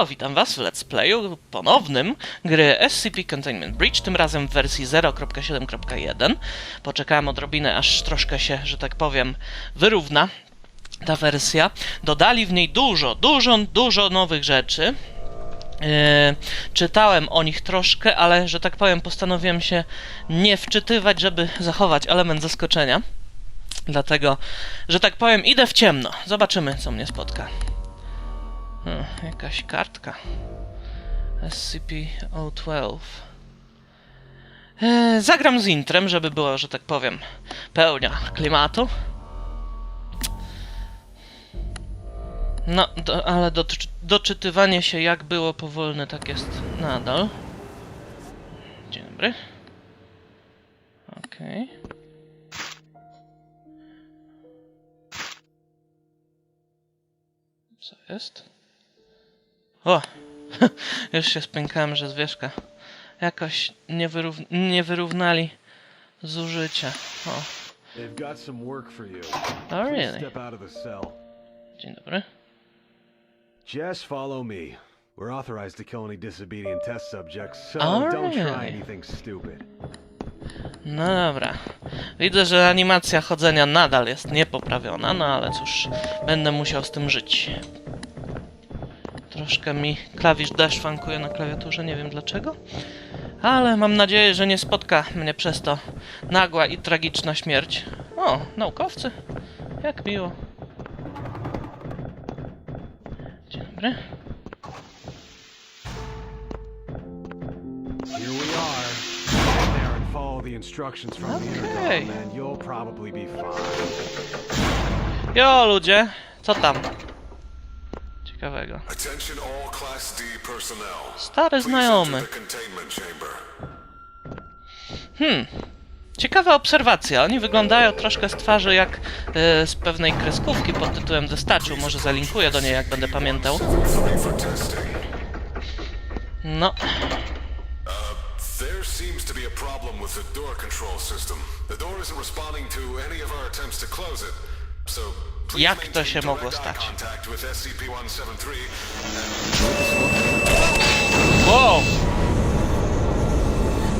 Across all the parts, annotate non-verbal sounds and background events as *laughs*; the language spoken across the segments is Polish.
Halo, witam was w Let's Playu ponownym gry SCP Containment Breach, tym razem w wersji 0.7.1. Poczekałem odrobinę, aż troszkę się, że tak powiem, wyrówna ta wersja. Dodali w niej dużo, dużo, dużo nowych rzeczy. Yy, czytałem o nich troszkę, ale, że tak powiem, postanowiłem się nie wczytywać, żeby zachować element zaskoczenia. Dlatego, że tak powiem, idę w ciemno. Zobaczymy, co mnie spotka. Hmm, jakaś kartka. SCP-012. E, zagram z intrem, żeby było, że tak powiem, pełnia klimatu. No, do, ale do, doczytywanie się jak było powolne, tak jest nadal. Dzień dobry. Okej. Co jest? O! *laughs* Już się spękałem, że zwierzka jakoś nie, wyrów- nie wyrównali zużycia. O, They've got some work for you. oh really? step out of the cell. Dzień dobry. Just follow me. We're authorized to kill any disobedient test subjects, so don't try anything stupid. No dobra. Widzę, że animacja chodzenia nadal jest niepoprawiona, no ale cóż, będę musiał z tym żyć. Troszkę mi klawisz funkuje na klawiaturze, nie wiem dlaczego. Ale mam nadzieję, że nie spotka mnie przez to nagła i tragiczna śmierć. O, naukowcy. Jak miło. Dzień dobry. Here we are. Get there and follow the instructions from the Okay. intercom, and you'll probably be fine. Jo, ludzie. Co tam? Ciekawego. Stary znajomy. chamber. Ciekawa obserwacja. Oni wyglądają troszkę z twarzy jak e, z pewnej kreskówki pod tytułem The Statue. Może zalinkuję do niej, jak będę pamiętał. No, There seems to be a problem with the door control system. The door isn't responding to any of our attempts to close it. Jak to się mogło stać? Contact with SCP-173 wow!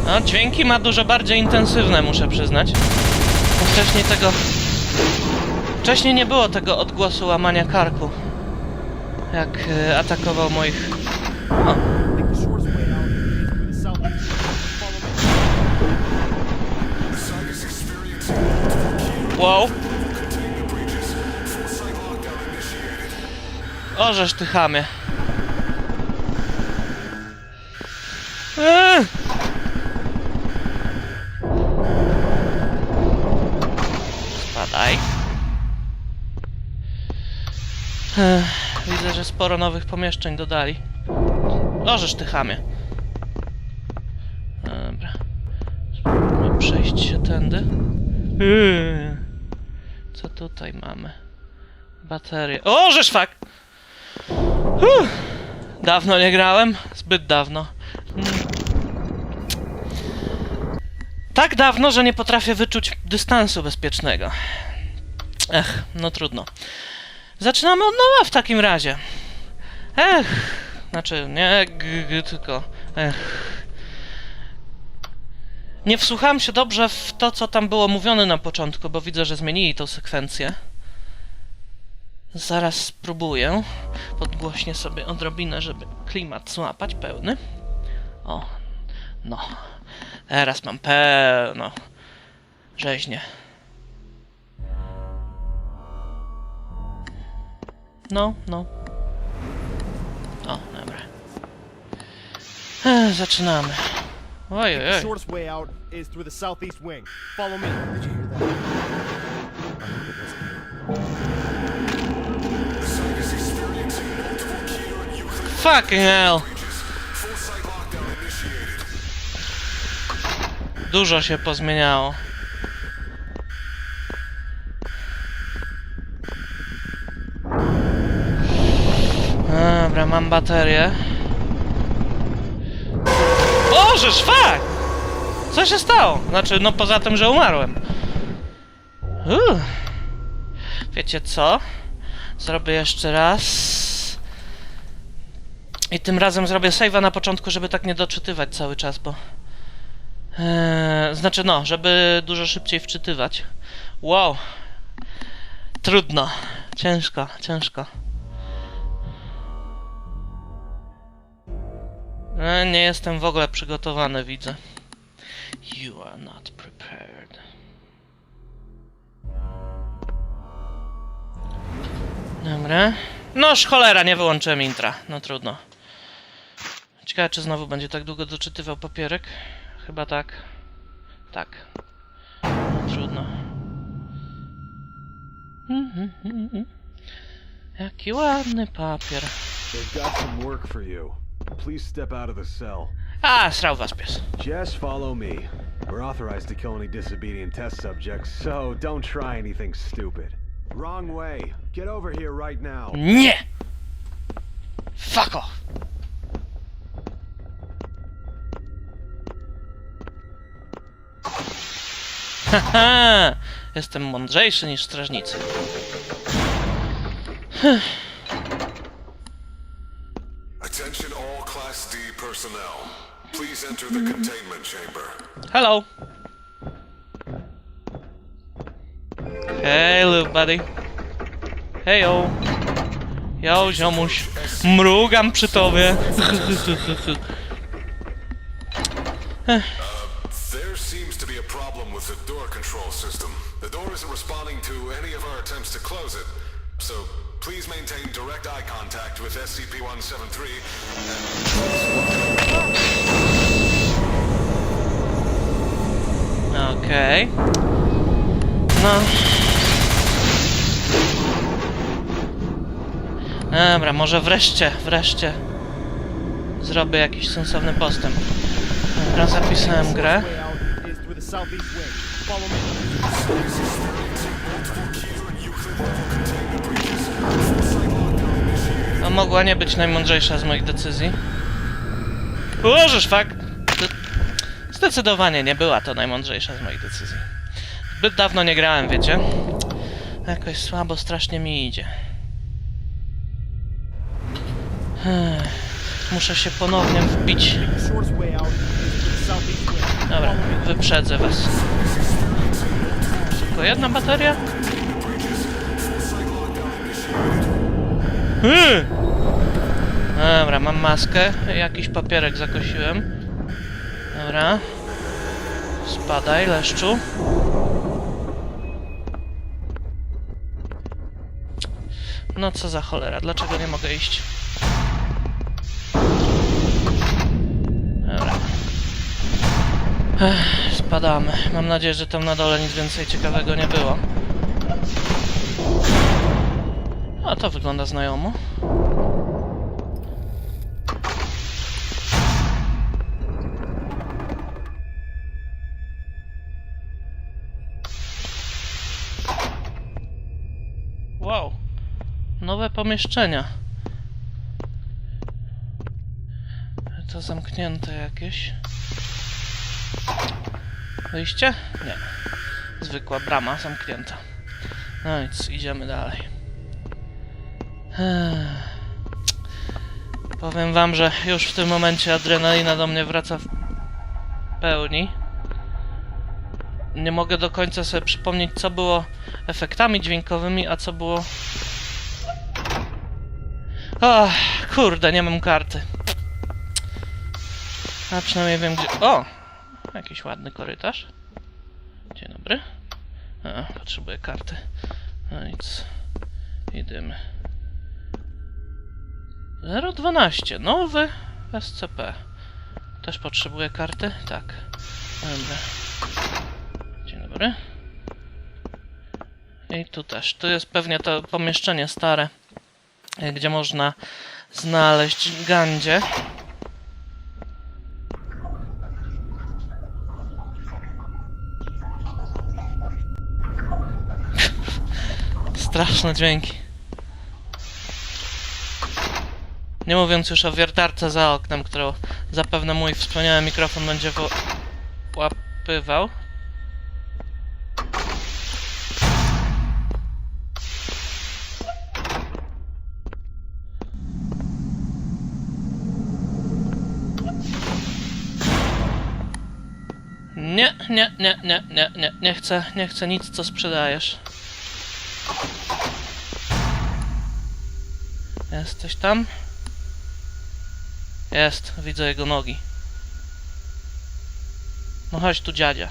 No, dźwięki ma dużo bardziej intensywne, muszę przyznać. Bo Wcześniej tego... Wcześniej nie było tego odgłosu łamania karku. Jak e, atakował moich... O, Take Ożeż ty chamie. Eee! Spadaj. Ech, widzę, że sporo nowych pomieszczeń dodali. Ożeż ty chamie. Dobra. Spróbujmy przejść się tędy. Eee. Co tutaj mamy? Baterie. O, żeż fak! Uff. Dawno nie grałem, zbyt dawno. Tak dawno, że nie potrafię wyczuć dystansu bezpiecznego. Ech, no trudno. Zaczynamy od nowa w takim razie. Ech, znaczy nie g, g, tylko ech. Nie wsłuchałem się dobrze w to, co tam było mówione na początku, bo widzę, że zmienili tą sekwencję. Zaraz spróbuję. Podgłośnie sobie odrobinę, żeby klimat złapać pełny. O, no. Teraz mam pełno. Rzeźnie. No, no. O, dobra. Ech, zaczynamy. Ojej, The oj. Fucking hell. Dużo się pozmieniało. Dobra, mam baterię. O, żeż fakt! Co się stało? Znaczy, no poza tym, że umarłem. Uff. Wiecie co? Zrobię jeszcze raz. I tym razem zrobię save'a na początku, żeby tak nie doczytywać cały czas, bo... Eee, znaczy no, żeby dużo szybciej wczytywać. Wow. Trudno. Ciężko, ciężko. E, nie jestem w ogóle przygotowany, widzę. You are not prepared. Dobra. Noż cholera, nie wyłączyłem intra. No trudno. Ciekawe, czy znowu będzie tak długo doczytywał papierek. Chyba tak. Tak. No, trudno. Mhm, mhm. Jaki ładny papier. A, srał was pies. Just follow me. We're authorized to kill any disobedient test subjects, so don't try anything stupid. Wrong way. Get over here right now. Nie! Fuck off! Haha! Jestem mądrzejszy niż strażnicy. Attention all Class D personnel. Please enter the containment chamber. Hello! Hey, little buddy. Hejo! Yo, ziomuś. Mrugam przy tobie. There *laughs* problem with the door control system. The door isn't responding to any of our attempts to close it. So please maintain direct eye contact with SCP-173 Okay. No. Dobra, może wreszcie, wreszcie zrobię jakiś sensowny postęp. Dobra, zapisałem grę. Southeast wing. Follow me. No mogła nie być najmądrzejsza z moich decyzji. Ułożysz fakt. Zdecydowanie nie była to najmądrzejsza z moich decyzji. Zbyt dawno nie grałem, wiecie? Jakoś słabo strasznie mi idzie. Muszę się ponownie wbić. Dobra, wyprzedzę was. Tylko jedna bateria? Yy! Dobra, mam maskę. Jakiś papierek zakosiłem. Dobra. Spadaj, leszczu. No co za cholera, dlaczego nie mogę iść? Ech, spadamy. Mam nadzieję, że tam na dole nic więcej ciekawego nie było. A to wygląda znajomo. Wow. Nowe pomieszczenia. To zamknięte jakieś. Wyjście? Nie. Zwykła brama zamknięta. No nic, idziemy dalej. Powiem wam, że już w tym momencie adrenalina do mnie wraca w pełni. Nie mogę do końca sobie przypomnieć, co było efektami dźwiękowymi, a co było... Ach, kurde, nie mam karty. A przynajmniej wiem, gdzie... O! Jakiś ładny korytarz. Dzień dobry. A, potrzebuję karty. No nic. Idziemy. 012. Nowy SCP. Też potrzebuję karty? Tak. Dobra. Dzień dobry. I tu też. Tu jest pewnie to pomieszczenie stare, gdzie można znaleźć gandzie. straszne dźwięki. Nie mówiąc już o wiertarce za oknem, którą zapewne mój wspaniały mikrofon będzie wyłapywał. Nie, nie, nie, nie, nie, nie, nie chcę, nie chcę nic, co sprzedajesz. Jesteś tam? Jest, widzę jego nogi. No chodź tu, dziadzia.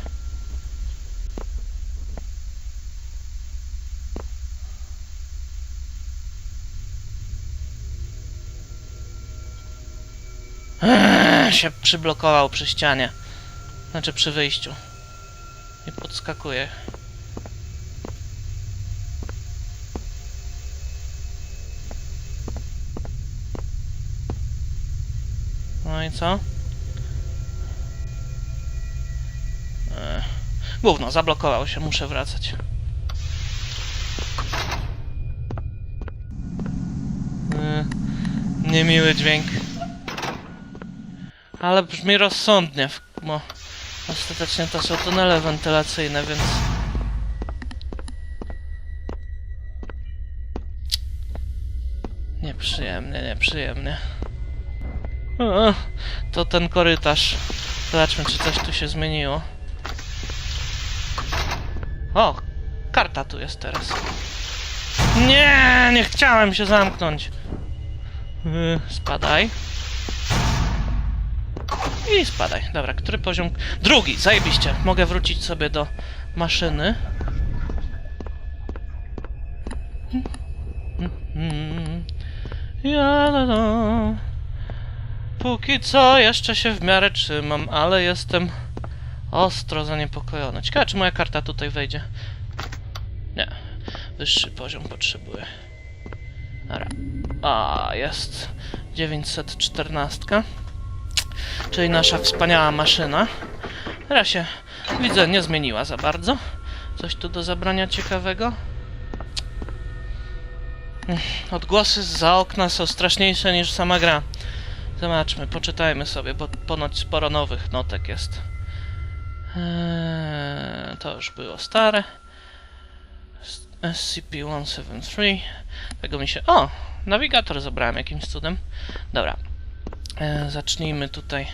Eee, się przyblokował przy ścianie. Znaczy przy wyjściu. I podskakuje. No i co? Eee. Gówno, zablokował się, muszę wracać. Eee. Niemiły dźwięk. Ale brzmi rozsądnie, bo ostatecznie to są tunele wentylacyjne, więc... Nieprzyjemnie, nieprzyjemnie. To ten korytarz. Zobaczmy, czy coś tu się zmieniło. O, karta tu jest teraz. Nie, nie chciałem się zamknąć. Yy, Spadaj. I spadaj. Dobra, który poziom? Drugi, zajebiście. Mogę wrócić sobie do maszyny. Mm. Ja, la, la. Póki co jeszcze się w miarę trzymam, ale jestem ostro zaniepokojony. Ciekawe, czy moja karta tutaj wejdzie. Nie. Wyższy poziom potrzebuję. A, jest 914. Czyli nasza wspaniała maszyna. Teraz się, widzę, nie zmieniła za bardzo. Coś tu do zabrania ciekawego? Odgłosy za okna są straszniejsze niż sama gra. Zobaczmy, poczytajmy sobie, bo ponoć sporo nowych notek jest. Eee, to już było stare. SCP-173. Tego mi się... O! Nawigator zabrałem jakimś cudem. Dobra. E, zacznijmy tutaj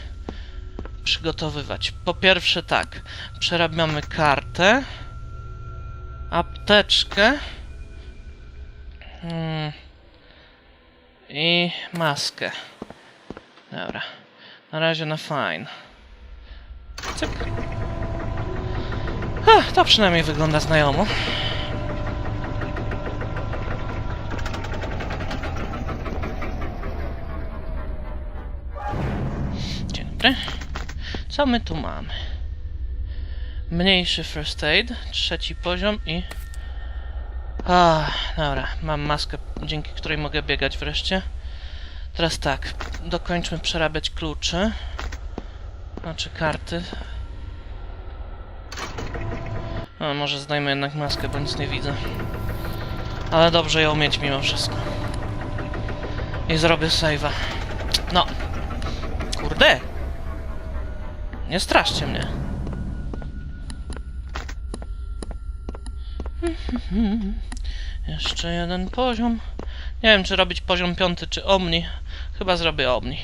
przygotowywać. Po pierwsze tak, przerabiamy kartę, apteczkę mm, i maskę. Dobra, na razie na fine. Cyk. Ach, to przynajmniej wygląda znajomo. Dzień dobry. Co my tu mamy? Mniejszy first aid, trzeci poziom i... A, dobra, mam maskę, dzięki której mogę biegać wreszcie. Teraz tak, dokończmy przerabiać klucze. Znaczy karty. No, może zdajmy jednak maskę, bo nic nie widzę. Ale dobrze ją mieć mimo wszystko. I zrobię save'a. No, Kurde! Nie straszcie mnie. *laughs* Jeszcze jeden poziom. Nie wiem, czy robić poziom piąty, czy omni. Chyba zrobię omni.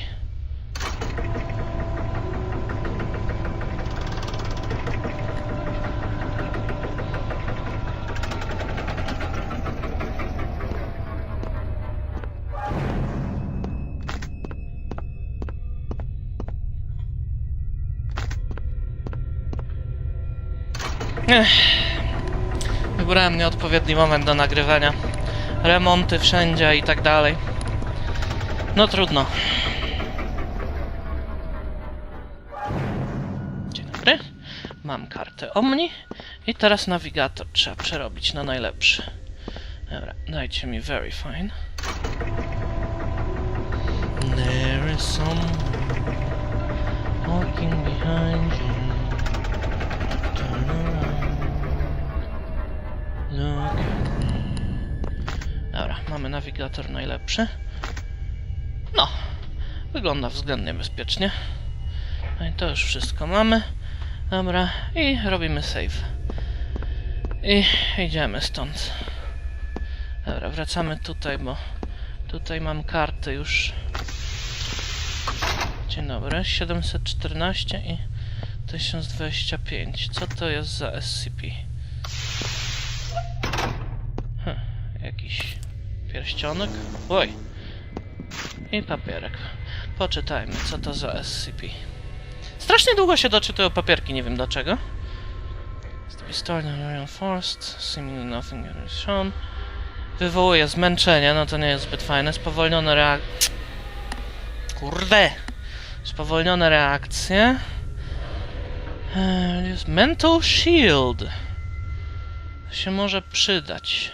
Ech. Wybrałem nieodpowiedni moment do nagrywania. Remonty wszędzie i tak dalej. No trudno. Dzień dobry. Mam kartę Omni i teraz nawigator trzeba przerobić na najlepszy. Dobra, dajcie mi very fine. There is someone walking behind you. Turn around. Look. Dobra, mamy nawigator najlepszy. No, wygląda względnie bezpiecznie. No i to już wszystko mamy. Dobra, i robimy save. I idziemy stąd. Dobra, wracamy tutaj, bo tutaj mam karty już. Dzień dobry, 714 i 1025. Co to jest za SCP? Hm, jakiś pierścionek? Oj! I papierek. Poczytajmy, co to za SCP. Strasznie długo się doczytują papierki, nie wiem dlaczego. And reinforced, seemingly nothing is shown. Wywołuje zmęczenie, no to nie jest zbyt fajne. Spowolnione reak... Kurde! Spowolnione reakcje. Eee, Jest mental shield. To się może przydać.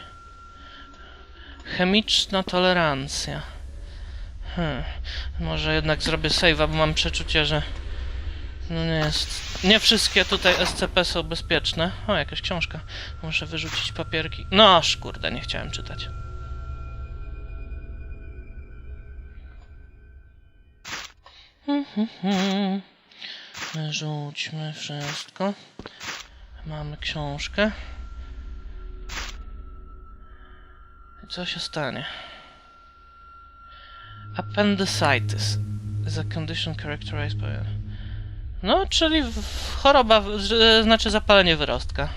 Chemiczna tolerancja. Hmm. Może jednak zrobię save'a, bo mam przeczucie, że no nie jest. Nie wszystkie tutaj SCP są bezpieczne. O, jakaś książka. Muszę wyrzucić papierki. No, kurde, nie chciałem czytać. Wyrzućmy wszystko. Mamy książkę. I co się stanie? Appendicitis is a condition characterized by... No, czyli choroba, znaczy zapalenie wyrostka.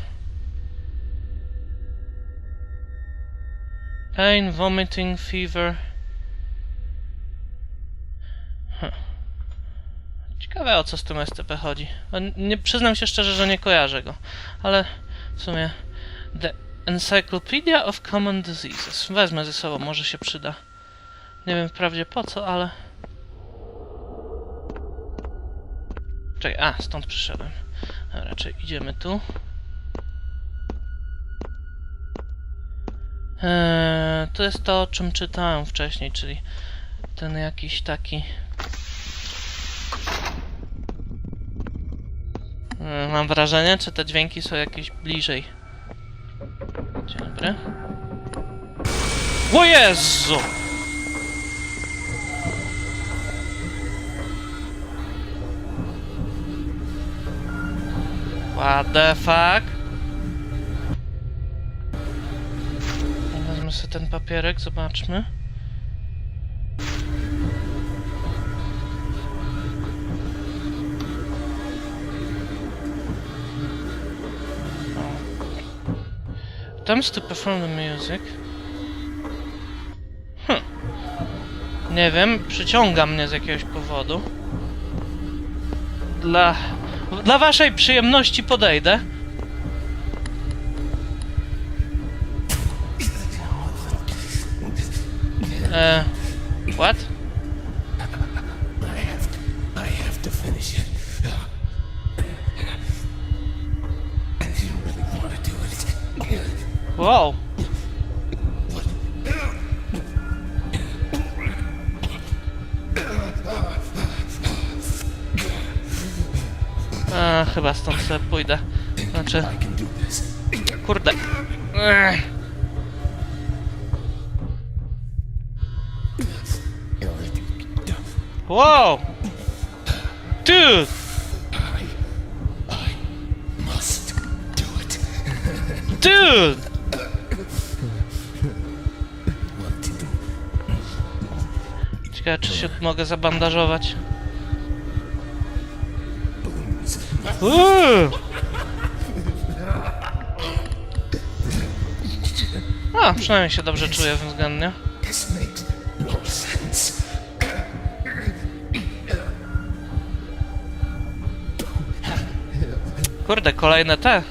Pain, vomiting, fever. Hm. Ciekawe o co z tym SCP chodzi. No, Nie, przyznam się szczerze, że nie kojarzę go, ale w sumie The Encyclopedia of Common Diseases. Wezmę ze sobą, może się przyda. Nie wiem wprawdzie po co, ale... Czekaj, a, stąd przyszedłem. Raczej idziemy tu. Eee, to jest to, o czym czytałem wcześniej, czyli ten jakiś taki... Eee, Mam wrażenie, czy te dźwięki są jakieś bliżej. Dzień dobry. O Jezu! What the fuck? Wezmę sobie ten papierek, zobaczmy. Attempts to perform the music. Hm. Nie wiem, przyciąga mnie z jakiegoś powodu. Dla... Dla waszej przyjemności podejdę. E, chyba stąd sobie pójdę. Znaczy, kurde. Ech. Wow! Dude! Dude! Ciekawe, czy się mogę zabandażować. Uuu. A, przynajmniej się dobrze czuję względnie. Kurde, kolejne te.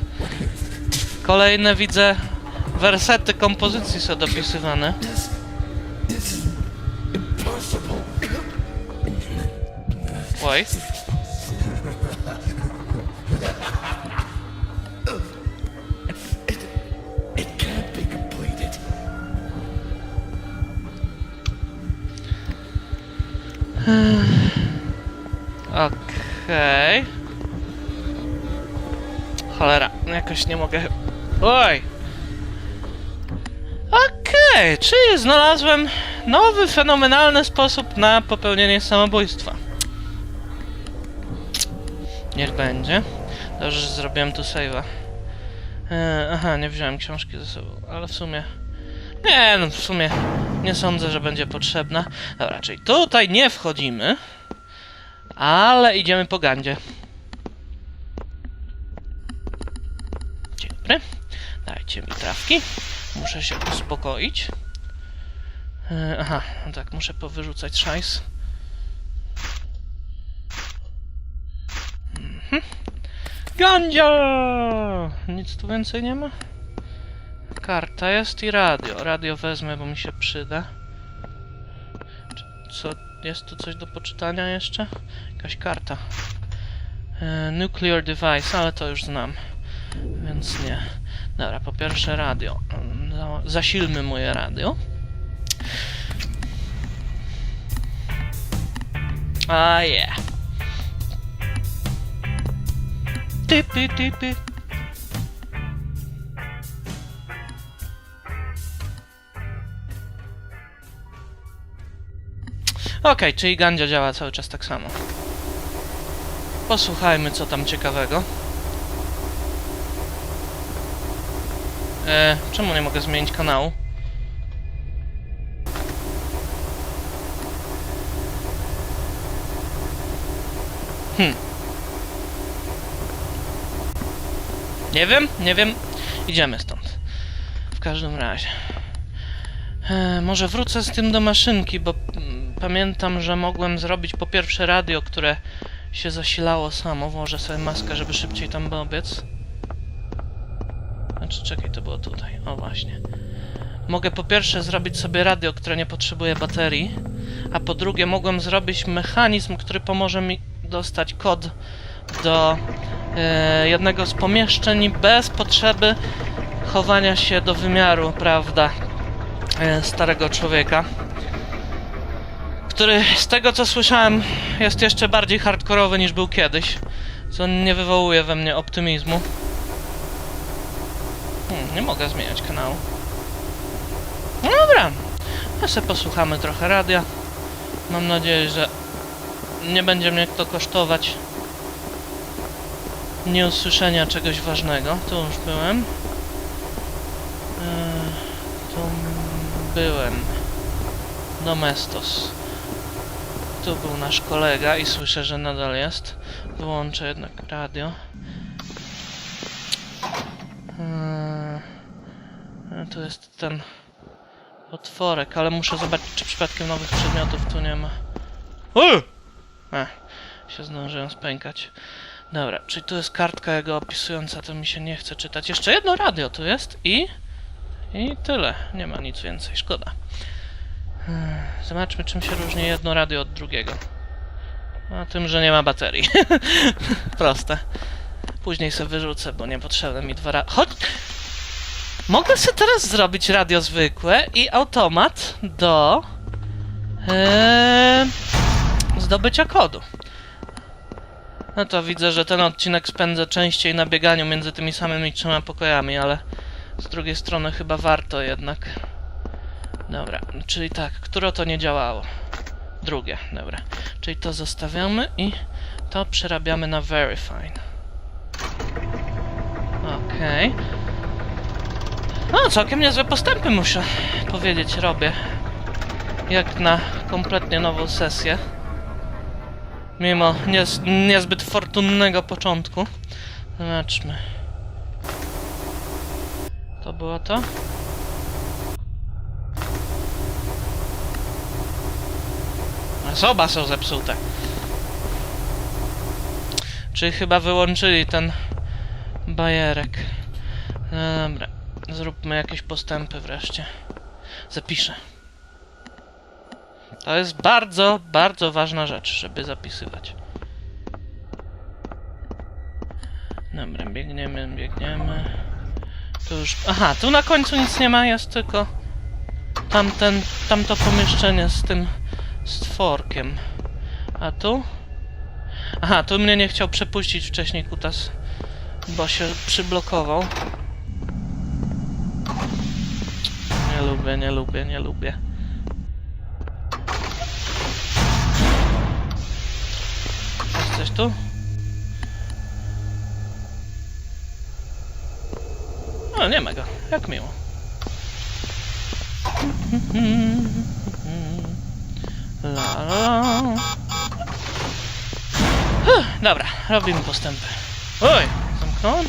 Kolejne widzę wersety kompozycji są dopisywane. Oj. Jakoś nie mogę. Oj! Okej, czyli znalazłem nowy, fenomenalny sposób na popełnienie samobójstwa. Niech będzie. Dobrze, że zrobiłem tu save'a. E, aha, nie wziąłem książki ze sobą, ale w sumie... Nie, no w sumie nie sądzę, że będzie potrzebna. Dobra, czyli tutaj nie wchodzimy. Ale idziemy po gandzie. Dobry. Dajcie mi trawki. Muszę się uspokoić. E, aha, tak, muszę powyrzucać szajs. Mhm. Gandzia! Nic tu więcej nie ma? Karta jest i radio. Radio wezmę, bo mi się przyda. Co? Jest tu coś do poczytania jeszcze? Jakaś karta. E, nuclear device, ale to już znam. Więc nie. Dobra, po pierwsze radio. Za- Zasilmy moje radio. A yeah. Typy, typy. Okej, czyli Gandzia działa cały czas tak samo. Posłuchajmy, co tam ciekawego. E, czemu nie mogę zmienić kanału? Hmm. Nie wiem, nie wiem. Idziemy stąd. W każdym razie. E, może wrócę z tym do maszynki, bo mm, pamiętam, że mogłem zrobić po pierwsze radio, które się zasilało samo. Włożę sobie maskę, żeby szybciej tam dobiec. Znaczy, czekaj, to było tutaj. O, właśnie. Mogę po pierwsze zrobić sobie radio, które nie potrzebuje baterii, a po drugie mogłem zrobić mechanizm, który pomoże mi dostać kod do e, jednego z pomieszczeń bez potrzeby chowania się do wymiaru, prawda, e, starego człowieka, który z tego co słyszałem jest jeszcze bardziej hardkorowy niż był kiedyś, co nie wywołuje we mnie optymizmu. Hmm, nie mogę zmieniać kanału. No dobra, sobie posłuchamy trochę radia. Mam nadzieję, że nie będzie mnie to kosztować nieusłyszenia czegoś ważnego. Tu już byłem. Yy, tu byłem. Domestos. Tu był nasz kolega i słyszę, że nadal jest. Wyłączę jednak radio. Tu jest ten otworek, ale muszę zobaczyć, czy przypadkiem nowych przedmiotów tu nie ma. Uy! Ech, się zdążyłem spękać. Dobra, czyli tu jest kartka jego opisująca, to mi się nie chce czytać. Jeszcze jedno radio tu jest i... I tyle. Nie ma nic więcej, szkoda. Hmm, Zobaczmy, czym się różni jedno radio od drugiego. A tym, że nie ma baterii. *laughs* Proste. Później sobie wyrzucę, bo niepotrzebne mi dwa radia. Chodź! Mogę sobie teraz zrobić radio zwykłe i automat do zdobycia kodu. No to widzę, że ten odcinek spędzę częściej na bieganiu między tymi samymi trzema pokojami, ale z drugiej strony chyba warto jednak. Dobra, czyli tak, które to nie działało? Drugie, dobra. Czyli to zostawiamy i to przerabiamy na Verifine. Okej. No, całkiem niezłe postępy muszę powiedzieć, robię. Jak na kompletnie nową sesję. Mimo niez, niezbyt fortunnego początku. Zobaczmy. To było to? A Oba są zepsute. Czy chyba wyłączyli ten bajerek. No Dobra. Zróbmy jakieś postępy wreszcie. Zapiszę. To jest bardzo, bardzo ważna rzecz, żeby zapisywać. Dobra, biegniemy, biegniemy. Tu już... Aha, tu na końcu nic nie ma, jest tylko tamten, tamto pomieszczenie z tym stworkiem. A tu? Aha, tu mnie nie chciał przepuścić wcześniej kutas, bo się przyblokował. Nie lubię, nie lubię, nie lubię. Jest coś tu? O, nie ma go. Jak miło. La, la. Huh, Dobra, robimy postępy. Oj, zamknąłem?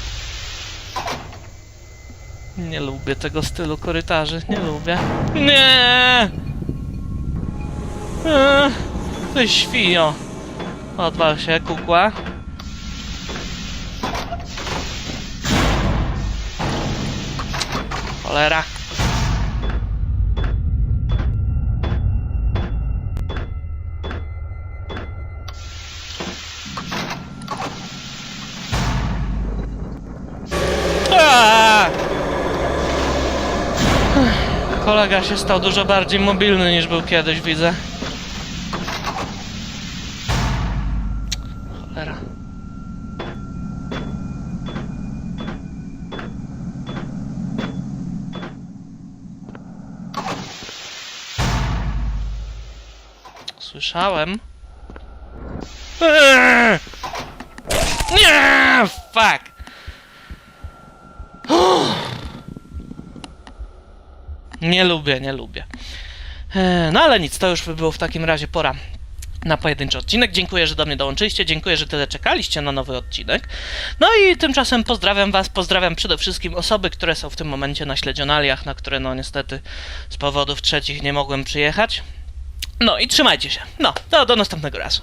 Nie lubię tego stylu korytarzy, nie lubię. Nie! Eee, Ty świnio. Odwal się, kukła. Cholera. Kolega się stał dużo bardziej mobilny niż był kiedyś, widzę. Cholera. Słyszałem. Eee! Nie! Fuck! *gasps* Nie lubię, nie lubię. E, No ale nic, to już by było w takim razie pora na pojedynczy odcinek. Dziękuję, że do mnie dołączyliście, dziękuję, że tyle czekaliście na nowy odcinek. No i tymczasem pozdrawiam Was, pozdrawiam przede wszystkim osoby, które są w tym momencie na śledzionaliach, na które no niestety z powodów trzecich nie mogłem przyjechać. No i trzymajcie się. No, do następnego razu.